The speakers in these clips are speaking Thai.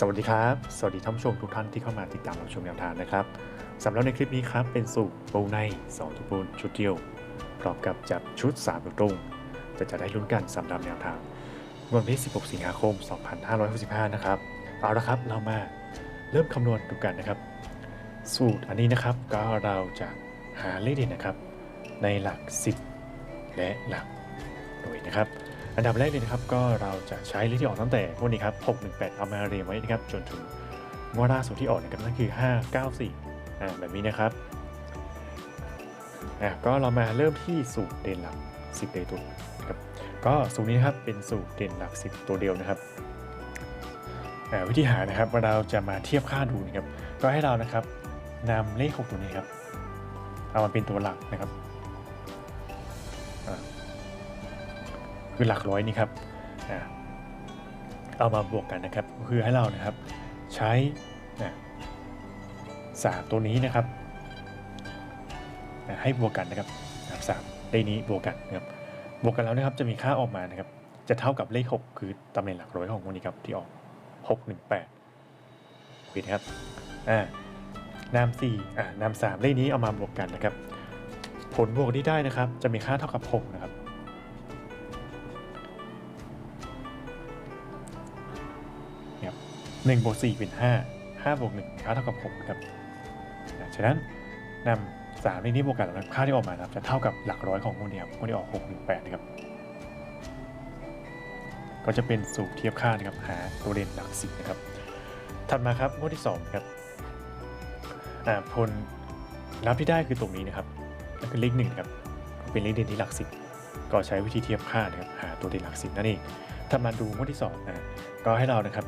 สวัสดีครับ สวัสดีท่านผู้ชมทุกท่านที่เข้ามาติดตามรับชมแนวทางนะครับสำหรับในคลิปนี้ครับ เป็นสูตรปูใน2ทุกปูนชุดเดียวพร้อมกับจับชุด3ตัวตรง จะจะได้ลุ้นกันสำหรับแนวทางวันที่ 16 สิงหาคม 2565 นะครับ เอาละครับเรามาเริ่มคำนวณดูกันนะครับ สูตรอันนี้นะครับก็เราจะหาเลขเด่นนะครับ ในหลัก 10 และหลักหน่วยนะครับ อันดับแรกเลยนะครับก็เราจะใช้เลขที่ออกตั้งแต่พวกนี้ครับ618 เอามาเรียงไว้นะครับจนถึงงวดล่าสุดที่ออกนะครับนั่นคือ 594อ่าแบบนี้นะครับอะก็เรามาเริ่มที่สูตรเด่นหลัก 10 เดตัวครับก็สูตรนี้นะครับเป็นสูตรเด่นหลัก 10 ตัวเดียวนะครับวิธีหานะครับเราจะมาเทียบค่าดูนะครับ ก็ให้เรานะครับนำเลข 6 ตัวนี้ครับ เอามาเป็นตัวหลักนะครับ คือหลักร้อยนี่ครับเอามาบวกกันนะครับคือให้เรานะครับใช้นะสามตัวนี้นะครับนะให้บวกกันนะครับนะสามเลขนี้บวกกันนะครับบวกกันแล้วนะครับจะมีค่าออกมานะครับ จะเท่ากับเลข 6 คือตำแหน่งหลักร้อยของวันนี้ครับที่ออก 6 1 8ผิดนะครับอ่านาม4อ่านาม3เลขนี้เอามาบวกกันนะครับ ผลบวกที่ได้นะครับ จะมีค่าเท่ากับ 6 นะครับ หนึ่งบวกสี่เป็นห้าห้าบวกหนึ่งค่าเท่ากับหกครับอ่าฉะนั้นนำสามในนี้บวกกันแล้วค่าที่ออกมาครับจะเท่ากับหลักร้อยของคนนี้ครับคนที่ออกหกหนึ่งแปดนะครับ ก็จะเป็นสูตรเทียบค่านะครับหาตัวเด่นหลักสิบนะครับ ถัดมาครับงวดที่สองครับผลลัพธ์ที่ได้คือตรงนี้นะครับนั่นคือเลขหนึ่งครับ เป็นเลขเด่นที่หลักสิบก็ใช้วิธีเทียบค่านะครับหาตัวเด่นหลักสิบนั่นเองถ้ามาดูงวดที่สองนะก็ให้เรานะครับ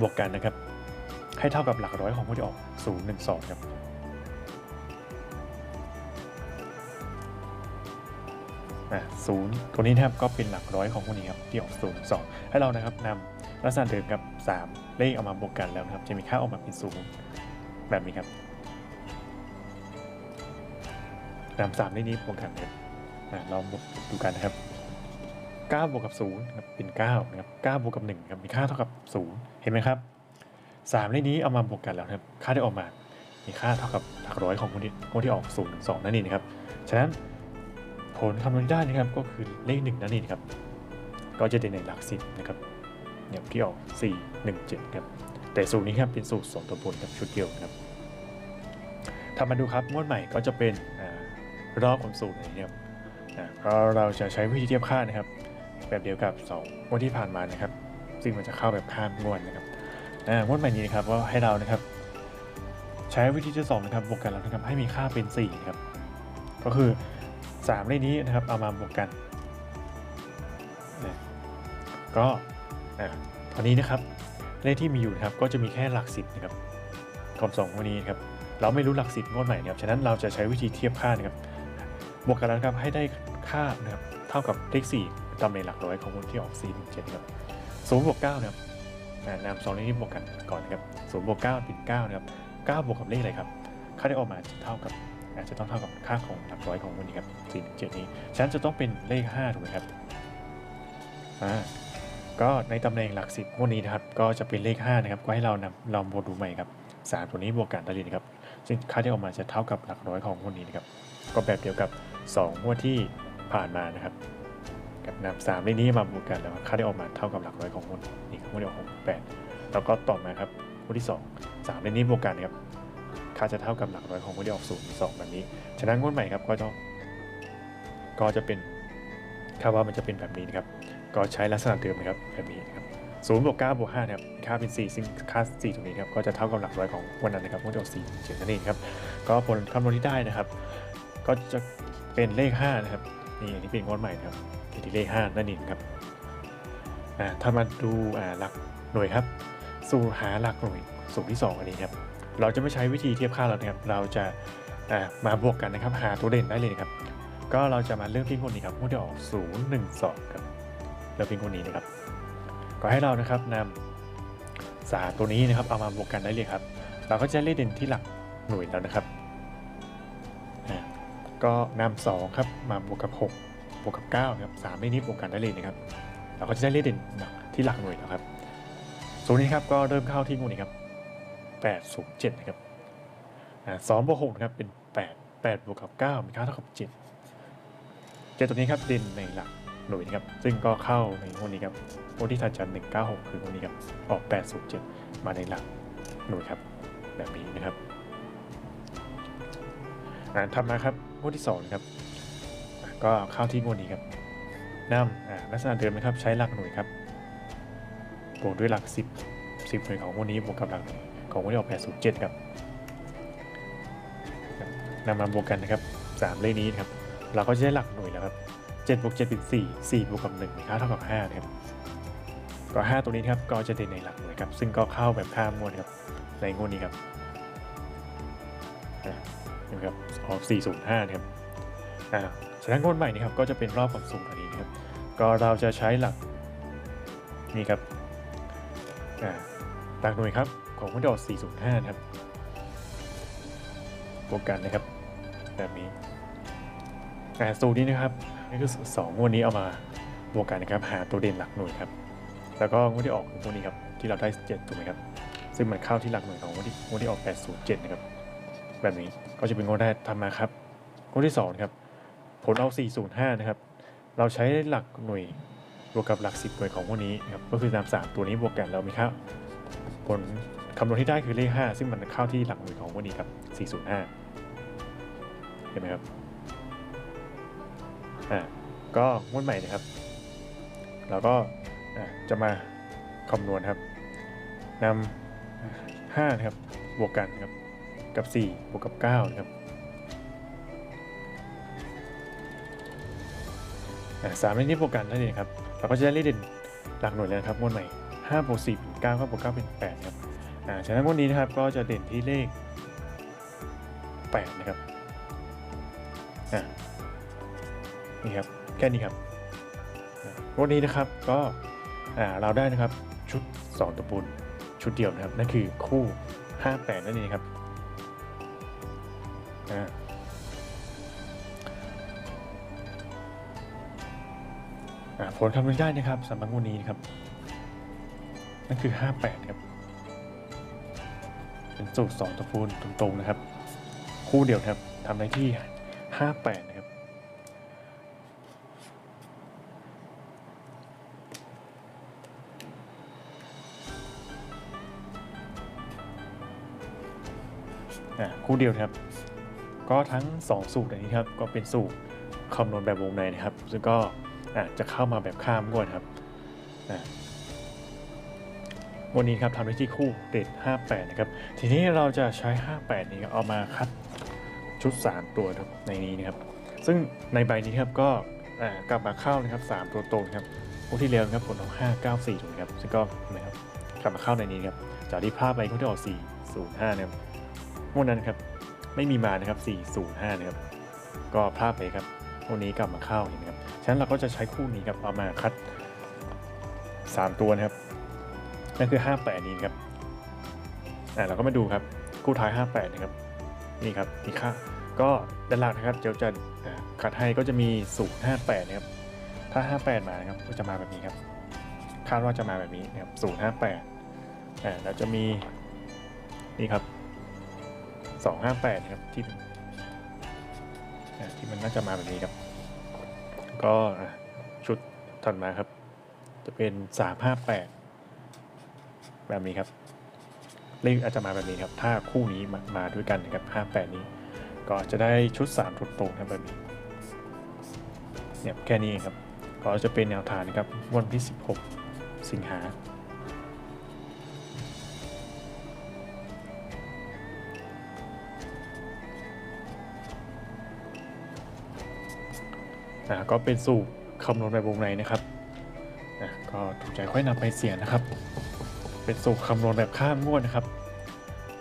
บวกกันนะครับ ให้เท่ากับหลักร้อยของผู้ที่ออก 0 1 2 ครับอะศูนย์ตัวนี้นะครับก็เป็นหลักร้อยของผู้นี้ครับที่ออก0 1 2ให้เรานะครับนำลักษณะเดิมกับ3เลขเอามาบวกกันแล้วนะครับ จะมีค่าออกมาเป็นศูนย์แบบนี้ครับนำสามเลขนี้บวกกันนะครับอะลองดูกันนะครับ 9บวกกับ0ครับเป็น9นะครับ9บวกกับ1ครับมีค่าเท่ากับ 0 เห็นไหมครับ3เลขนี้เอามาบวกกันแล้วครับค่าที่ออกมา มีค่าเท่ากับหลักร้อยของคนที่คนที่ออก0ถึง2นั่นเองนะครับฉะนั้นผลคำนวณได้นะครับก็คือเลข1นั่นเองครับก็จะได้ในหลัก10นะครับเนี่ยที่ออก 4 1 7ครับแต่สูตรนี้ครับเป็นสูตร2ตัวบนกับชุดเดียวนะครับถ้ามาดูครับงวดใหม่ก็จะเป็นอรอบของสูตรนี้ครับอ่าก็เราจะใช้วิธีเทียบค่านะครับ แบบเดียวกับ2งวดที่ผ่านมานะครับ ซึ่งมันจะเข้าแบบข้ามงวดนะครับงวดใหม่นี้นะครับว่าให้เรานะครับ ใช้วิธีที่สองนะครับบวกกันแล้วนะครับให้มีค่าเป็น4นะครับก็คือ3เลขนี้นะครับเอามาบวกกันนะก็อ่าตอนนี้นะครับเลขที่มีอยู่นะครับก็จะมีแค่หลักสิบนะครับกับสองวันนี้นครับเราไม่รู้หลักสิบงวดใหม่นะครับฉะนั้นเราจะใช้วิธีเทียบค่านะครับบวกกันแล้วครับให้ได้ค่านะครับเท่ากับเลข4 ตำแหน่งหลักร้อยของคนที่ออก4 1 7ครับศูนย์บวก9นะครับอ่านำสองเลขนี้บวกกันก่อนนะครับศูนย์บวก9เป็น9นะครับ9บวกกับเลขอะไรครับ ค่าที่ออกมาจะเท่ากับอาจจะต้องเท่ากับค่าของหลักร้อยของคนนี้ครับ4 1 7นี้ฉะนั้นจะต้องเป็นเลข5ถูกไหมครับอ่าก็ในตำแหน่งหลัก10งวดนี้นะครับ ก็จะเป็นเลข5นะครับ ก็ให้เรานำลองบวกดูใหม่ครับสามตัวนี้บวกกันได้เลยนะครับ ซึ่งค่าที่ออกมาจะเท่ากับหลักร้อยของคนนี้นะครับ ก็แบบเดียวกับ2งวดที่ผ่านมานะครับ กับนำสามเลขนี้มาบวกกันแล้วค่าได้ออกมาเท่ากับหลักร้อยของงวดนี่ครับงวดที่ออกหกแปดแล้วก็ต่อมาครับงวดที่สองสามเลขนี้บวกกันนะครับค่าจะเท่ากับหลักร้อยของงวดที่ออกศูนย์สองแบบนี้ ฉะนั้นงวดใหม่ครับก็ต้องก็จะเป็นคาดว่ามันจะเป็นแบบนี้นะครับก็ใช้ลักษณะเดิมนะครับแบบนี้นะครับศูนย์บวกเก้าบวกห้านะครับค่าเป็นสี่ซึ่งค่าสี่ตรงนี้ครับก็จะเท่ากับหลักร้อยของวันนั้นนะครับงวดที่ออกสี่เจ็ดนั่นเองครับก็ผลคำนวณที่ได้นะครับ ก็จะเป็นเลข5นะครับนี่อันนี้เป็นงวดใหม่ครับ ที่เลข5นั่นเองครับถ้ามาดูหลักหน่วยครับ สู่หาหลักหน่วยสูตรที่ 2 อันนี้ครับ เราจะไม่ใช้วิธีเทียบค่าแล้วนะครับ เราจะมาบวกกันนะครับ หาตัวเด่นได้เลยครับ ก็เราจะมาเริ่มที่คนนี้ครับงวดที่ออก 0 1 2ครับเริ่มที่คนนี้นะครับ ก็ให้เรานะครับนำสาตัวนี้นะครับเอามาบวกกันได้เลยครับ เราก็จะเลขเด่นที่หลักหน่วยแล้วนะครับ ก็นำสองครับมาบวกกับ 6 บวกกับ9ครับสามเลขนี้บวกกันได้เลยนะครับเราก็จะได้เลขเด่นที่หลักหน่วยแล้วครับสูตรนี้ครับก็เริ่มเข้าที่งูนี่ครับแปดศนะครับอ่าสองบวกหกนะครับเป็นแปดแปดบวกกับเก้ามีค่าเท่ากับเจ็ดเจ็ดตัวนี้ครับเด่นในหลักหน่วยนะครับซึ่งก็เข้าในงวดนี้ครับงวดที่ถัดจากหนึ่งเก้าหกคืองวดนี้ครับออกแปดมาในหลักหน่วยครับแบบนี้นะครับอ่าทำมาครับงวดที่สองครับ ก็เข้าที่งวดนี้ครับนำอ่าลักษณะเดิมนะครับใช้หลักหน่วยครับบวกด้วยหลัก 10 10หน่วยของพวกนี้บวกกับหลักหน่วยของพวกนี้ออก807ครับนำมาบวกกันนะครับ3เลขนี้นครับเราก็จะได้หลักหน่วยแล้วครับ7บวก7เป็น4 4บวกกับ1มีค่าเท่ากับ5นะครับก็ 5 ตัวนี้ครับก็จะเด่นในหลักหน่วยครับซึ่งก็เข้าแบบข้ามงวดครับในงวดนี้ครับอะนี่ครับออก405นะครับอ่า ฉะนั้นงวดใหม่นี้ครับก็จะเป็นรอบความสูงอันนี้นะครับ ก็เราจะใช้หลักนี่ครับหลักหน่วยครับของพุทธออก405 นะครับบวกกันนะครับ แบบนี้อ่สูตรนี้นะครับนี่คือสองงวดนี้เอามาบวกกันนะครับหาตัวเด่นหลักหน่วยครับแล้วก็งวดที่ออกงวดนี้ครับที่เราได้ 7 ถูกไหมครับ ซึ่งมันเข้าที่หลักหน่วยของงวดที่งวดที่ออก 807 นะครับ แบบนี้ก็จะเป็นงวดแรกทำมาครับงวดที่2ครับ ลเอา 405 นะครับ เราใช้หลักหน่วยบวกกับหลักสิบหน่วยของพวกนี้นะครับ ก็คือนำสามตัวนี้บวกกันแล้วมีค่าผลคำนวณที่ได้คือเลข 5 ซึ่งมันเข้าที่หลักหน่วยของพวกนี้ครับ 405 เห็นไหมครับ อ่า ก็งวดใหม่นะครับ เราก็อ่าจะมาคำนวณครับนำ5นะครับ บวกกันครับ กับ 4 บวกกับ 9 นะครับ สามเลขนี้บวกกันนั่นเองครับเราก็จะได้เลขเด่นหลักหน่วยแล้วนะครับงวดใหม่5บวก4เป็น9 9บวก9เป็น8ครับอ่าฉะนั้นงวดนี้นะครับก็จะเด่นที่เลข 8 นะครับอ่านี่ครับแค่นี้ครับงวดนี้นะครับก็เราได้นะครับชุด 2ตัวบุญชุดเดียวนะครับนั่นคือคู่ 58 นั่นเองครับ ผลคำนวณได้นะครับสำหรับวดนี้นะครับ นั่นคือ 58 ครับ เป็นสูตร2ตระกูลตรงๆนะครับ คู่เดียวครับทำได้ที่ 58 นะครับคู่เดียวครับ ก็ทั้ง 2 สูตรอันนี้ครับ ก็เป็นสูตรคำนวณแบบวงในนะครับ ซึ่งก็ จะเข้ามาแบบข้ามงวดครับวันนี้ครับทำได้ที่คู่เด็ด58 นะครับ ทีนี้เราจะใช้ 58 นี้เอามาคัดชุด 3 ตัวครับในนี้นะครับ ซึ่งในใบนี้ครับก็กลับมาเข้านะครับ 3 ตัวตรงครับงวดที่แล้วนครับผลออก594ถูกไหมครับซึ่งก็นะครับกลับมาเข้าในนี้ครับจากที่พลาดไปงวดที่ออก 405 นะครับงวดนั้นครับไม่มีมานะครับ 405 นะครับ ก็พลาดไปครับ วันนี้กลับมาเข้าเห็นไหมครับฉะนั้นเราก็จะใช้คู่นี้ครับเอามาคัด 3 ตัวนะครับนั่นคือ 58 นี้ครับอ่าเราก็มาดูครับคู่ท้าย 58 นะครับนี่ครับมีค่าก็ด้านหลังนะครับเดี๋ยวจะคัดให้ก็จะมีสูตร58นะครับถ้า 58 มานะครับก็จะมาแบบนี้ครับคาดว่าจะมาแบบนี้นะครับสูตร58อ่าแล้วจะมีนี่ครับ258นะครับที่ ที่มันน่าจะมาแบบนี้ครับ ก็ชุดถัดมาครับ จะเป็น358แปดแบบนี้ครับ เลขอาจจะมาแบบนี้ครับ ถ้าคู่นี้มามาด้วยกันนะครับ58นี้ ก็จะได้ชุด3ชุดตรงครับแบบนี้เนี่ยแค่นี้เองครับ ก็จะเป็นแนวทางนะครับวันที่ 16 สิงหา อ่าก็เป็นสูตรคำนวณแบบวงในนะครับอะก็ถูกใจค่อยนำไปเสียงนะครับ เป็นสูตรคำนวณแบบข้ามงวดนะครับ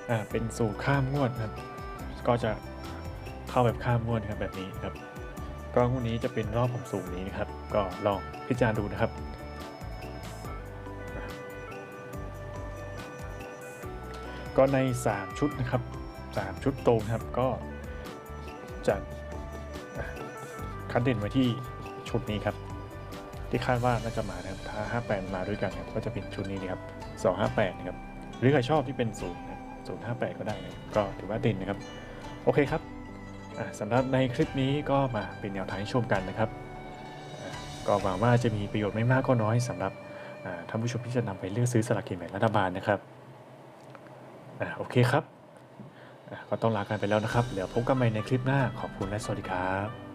อ่าเป็นสูตรข้ามงวดครับ ก็จะเข้าแบบข้ามงวดครับแบบนี้ครับก็งวดนี้จะเป็นรอบผมสูงนี้นะครับ ก็ลองพิจารณาดูนะครับก็ใน 3 ชุดนะครับ 3 ชุดตรงนะครับก็จะ คัดเด่นไว้ที่ชุดนี้ครับ ที่คาดว่าน่าจะมานะครับถ้า 58 มาด้วยกันนะครับก็จะเป็นชุดนี้นะครับ 258 นะครับ หรือใครชอบที่เป็น0นะ058 ก็ได้นะก็ถือว่าเด่นนะครับ โอเคครับสำหรับในคลิปนี้ก็มาเป็นแนวทางให้ชมกันนะครับ ก็หวังว่าจะมีประโยชน์ไม่มากก็น้อยสำหรับท่านผู้ชมที่จะนำไปเลือกซื้อสลากกินแบ่งรัฐบาลนะครับอโอเคครับก็ต้องลากันไปแล้วนะครับ เดี๋ยวพบกันใหม่ในคลิปหน้า ขอบคุณและสวัสดีครับ